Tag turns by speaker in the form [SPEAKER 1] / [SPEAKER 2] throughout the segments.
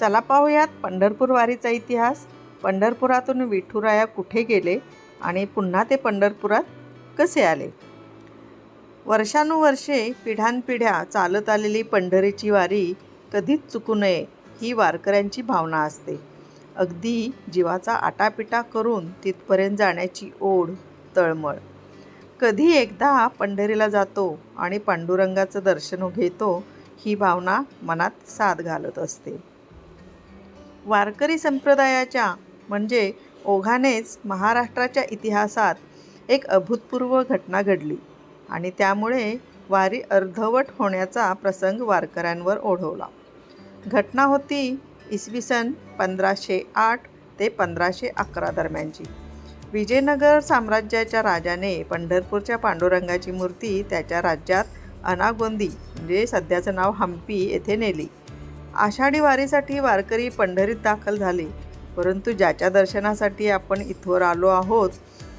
[SPEAKER 1] चला पाहूयात पंढरपूर वारीचा इतिहास. पंढरपुरातून विठुराया कुठे गेले आणि पुन्हा ते पंढरपुरात कसे आले? वर्षानुवर्षे पिढ्यानपिढ्या चालत आलेली पंढरीची वारी कधीच चुकू नये ही वारकऱ्यांची भावना असते. अगदी जीवाचा आटापिटा करून तिथपर्यंत जाण्याची ओढ तळमळ. कधी एकदा पंढरीला जातो आणि पांडुरंगाचं दर्शन घेतो ही भावना मनात साथ घालत असते. वारकरी संप्रदायाच्या म्हणजे ओघानेच महाराष्ट्राच्या इतिहासात एक अभूतपूर्व घटना घडली आणि त्यामुळे वारी अर्धवट होण्याचा प्रसंग वारकऱ्यांवर ओढवला. घटना होती इसवी सन पंधराशे आठ ते पंधराशे अकरा दरम्यानची. विजयनगर साम्राज्याच्या राजाने पंढरपूरच्या पांडुरंगाची मूर्ती त्याच्या राज्यात अनागोंदी म्हणजे सध्याचं नाव हम्पी येथे नेली. आषाढी वारीसाठी वारकरी पंढरीत दाखल झाले. परंतु ज्याच्या दर्शनासाठी आपण इथवर आलो आहोत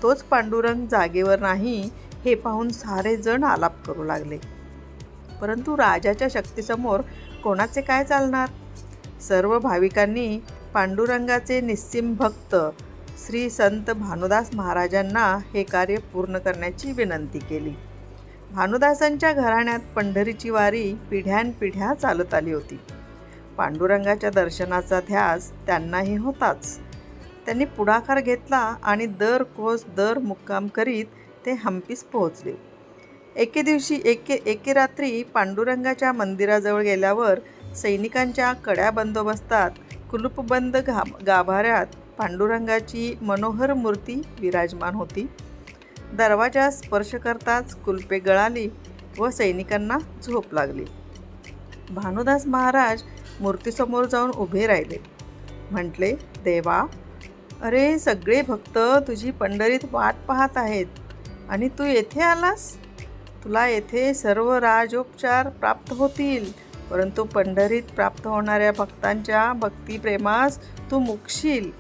[SPEAKER 1] तोच पांडुरंग जागेवर नाही हे पाहून सारे जण आलाप करू लागले. परंतु राजाच्या शक्तीसमोर कोणाचे काय चालणार? सर्व भाविकांनी पांडुरंगाचे निस्सिम भक्त श्री संत भानुदास महाराजांना हे कार्य पूर्ण करण्याची विनंती केली. भानुदासांच्या घराण्यात पंढरीची वारी पिढ्यानपिढ्या चालत आली होती. पांडुरंगाच्या दर्शनाचा ध्यास त्यांनाही होताच. त्यांनी पुढाकार घेतला आणि दर कोस दर मुक्काम करीत ते हम्पीस पोहोचले. एके दिवशी एके एके रात्री पांडुरंगाच्या मंदिराजवळ गेल्यावर सैनिकांच्या कड्या बंदोबस्तात कुलूपबंद घा गाभाऱ्यात पांडुरंगाची मनोहर मूर्ती विराजमान होती. दरवाजा स्पर्श करताच कुलपे गळाली व सैनिकांना झोप लागली. भानुदास महाराज मूर्तीसमोर जाऊन उभे राहिले. म्हटले देवा अरे सगळे भक्त तुझी पंढरीत वाट पाहत आहेत आणि तू येथे आलास? तुला येथे सर्व राजोपचार प्राप्त होतील. परंतु पंढरीत प्राप्त होणाऱ्या भक्तांच्या भक्तिप्रेमास तू मुकशील.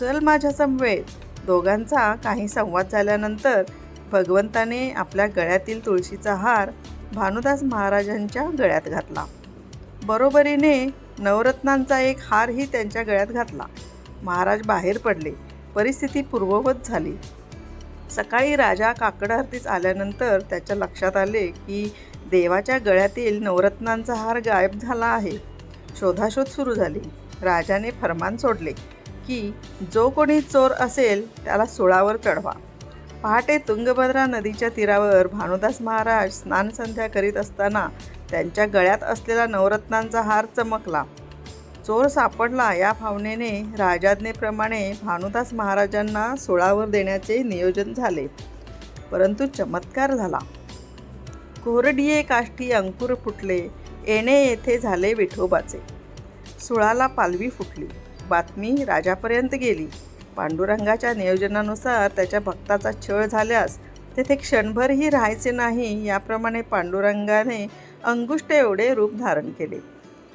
[SPEAKER 1] चल माझ्या समवेत. दोघांचा काही संवाद झाल्यानंतर भगवंताने आपल्या गळ्यातील तुळशीचा हार भानुदास महाराजांच्या गळ्यात घातला. बरोबरीने नवरत्नांचा एक हारही त्यांच्या गळ्यात घातला. महाराज बाहेर पडले. परिस्थिती पूर्ववत झाली. सकाळी राजा काकड आल्यानंतर त्याच्या लक्षात आले की देवाच्या गळ्यातील नवरत्नांचा हार गायब झाला आहे. शोधाशोध सुरू झाली. राजाने फरमान सोडले की जो कोणी चोर असेल त्याला सुळावर चढवा. पहाटे तुंगभद्रा नदीच्या तीरावर भानुदास महाराज स्नानसंध्या करीत असताना त्यांच्या गळ्यात असलेला नवरत्नांचा हार चमकला. चोर सापडला या भावनेने राजाज्ञेप्रमाणे भानुदास महाराजांना सोळावर देण्याचे नियोजन झाले परंतु चमत्कार झाला. कोरडिये काष्टी अंकुर फुटले येणे येथे झाले विठोबाचे. सुळाला पालवी फुटली. बातमी राजापर्यंत गेली. पांडुरंगाच्या नियोजनानुसार त्याच्या भक्ताचा छळ झाल्यास तेथे क्षणभरही राहायचे नाही याप्रमाणे पांडुरंगाने अंगुष्ट एवढे रूप धारण केले.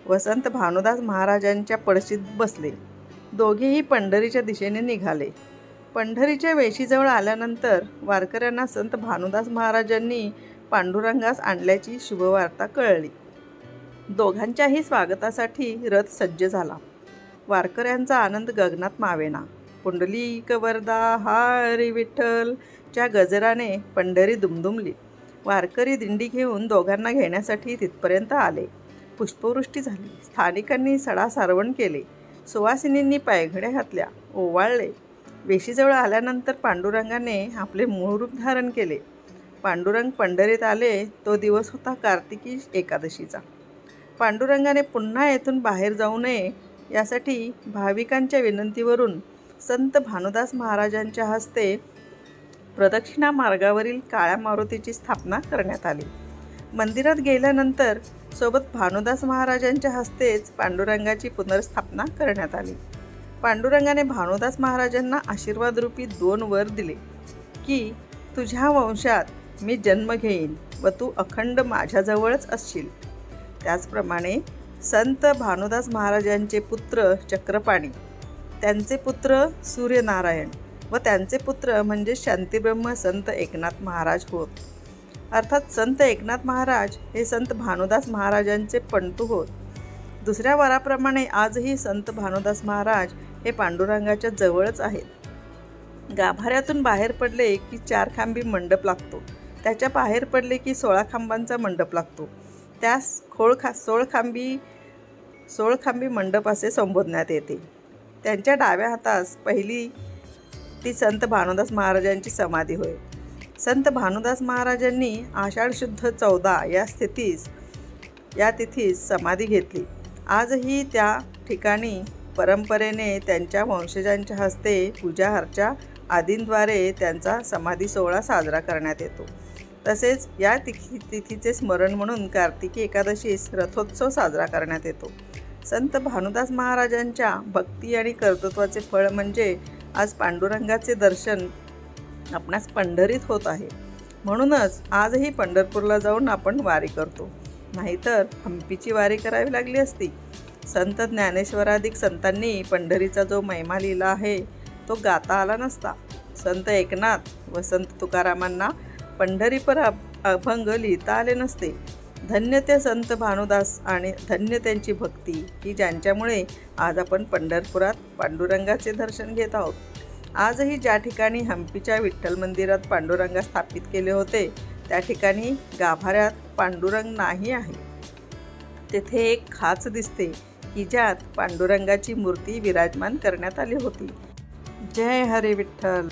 [SPEAKER 1] वसंत भानुदास महाराजांच्या पडशीत बसले. दोघेही पंढरीच्या दिशेने निघाले. पंढरीच्या वेशीजवळ आल्यानंतर वारकऱ्यांना संत भानुदास महाराजांनी पांडुरंगास आणल्याची शुभवार्ता कळली. दोघांच्याही स्वागतासाठी रथ सज्ज झाला. वारकऱ्यांचा आनंद गगनात मावेना. पुंडलिक वरदा हरी विठ्ठलच्या गजराने पंढरी दुमदुमली. वारकरी दिंडी घेऊन दोघांना घेण्यासाठी तिथपर्यंत आले. पुष्पवृष्टी झाली. स्थानिकांनी सडा सारवण केले. सुवासिनींनी पायघड्या घातल्या. ओवाळले. वेशीजवळ आल्यानंतर पांडुरंगाने आपले मूळ रूप धारण केले. पांडुरंग पंढरीत आले. तो दिवस होता कार्तिकी एकादशीचा. पांडुरंगाने पुन्हा येथून बाहेर जाऊ नये यासाठी भाविकांच्या विनंतीवरून संत भानुदास महाराजांच्या हस्ते प्रदक्षिणा मार्गावरील काळ्या मारुतीची स्थापना करण्यात आली. मंदिरात गेल्यानंतर सोबत भानुदास महाराजांच्या हस्तेच पांडुरंगाची पुनर्स्थापना करण्यात आली. पांडुरंगाने भानुदास महाराजांना आशीर्वादरूपी दोन वर दिले की तुझ्या वंशात मी जन्म घेईन व तू अखंड माझ्याजवळच असशील त्याचप्रमाणे संत भानुदास महाराजांचे पुत्र चक्रपाणी त्यांचे पुत्र सूर्यनारायण व त्यांचे पुत्र म्हणजे शांतीब्रह्म संत एकनाथ महाराज होत. अर्थात संत एकनाथ महाराज हे संत भानुदास महाराजांचे पंटू होत. दुसऱ्या वाराप्रमाणे आजही संत भानुदास महाराज हे पांडुरंगाच्या जवळच आहेत. गाभाऱ्यातून बाहेर पडले की चार खांबी मंडप लागतो. त्याच्या बाहेर पडले की सोळा खांबांचा मंडप लागतो. त्यास खोळ खा सोळ खांबी सोळ खांबी मंडप असे संबोधण्यात येते. त्यांच्या डाव्या हातास पहिली ती संत भानुदास महाराजांची समाधी होय. संत भानुदास महाराजांनी आषाढ शुद्ध चौदा या स्थितीस या तिथीस समाधी घेतली. आजही त्या ठिकाणी परंपरेने त्यांच्या वंशजांच्या हस्ते पूजाहारच्या आदींद्वारे त्यांचा समाधी सोहळा साजरा करण्यात येतो. तसेच या तिथी तिथीचे स्मरण म्हणून कार्तिकी एकादशीस रथोत्सव साजरा करण्यात येतो. संत भानुदास महाराजांच्या भक्ती आणि कर्तृत्वाचे फळ म्हणजे आज पांडुरंगाचे दर्शन आपणास पंढरीत होत आहे. म्हणूनच आजही पंढरपूरला जाऊन आपण वारी करतो. नाहीतर हंपीची वारी करावी लागली असती. संत ज्ञानेश्वराधिक संतांनी पंढरीचा जो महिमा लिहिला आहे तो गाता आला नसता. संत एकनाथ व संत तुकारामांना पंढरीपर अभ- अभंग लिहिता आले नसते. धन्य ते संत भानुदास आणि धन्य त्यांची भक्ती की ज्यांच्यामुळे आज आपण पंढरपुरात पांडुरंगाचे दर्शन घेत आहोत. आजही ज्या ठिकाणी हंपीच्या विठ्ठल मंदिरात पांडुरंगा स्थापित केले होते त्या ठिकाणी गाभाऱ्यात पांडुरंग नाही आहे. तेथे एक खाच दिसते की ज्यात पांडुरंगाची मूर्ती विराजमान करण्यात आली होती. जय हरे विठ्ठल!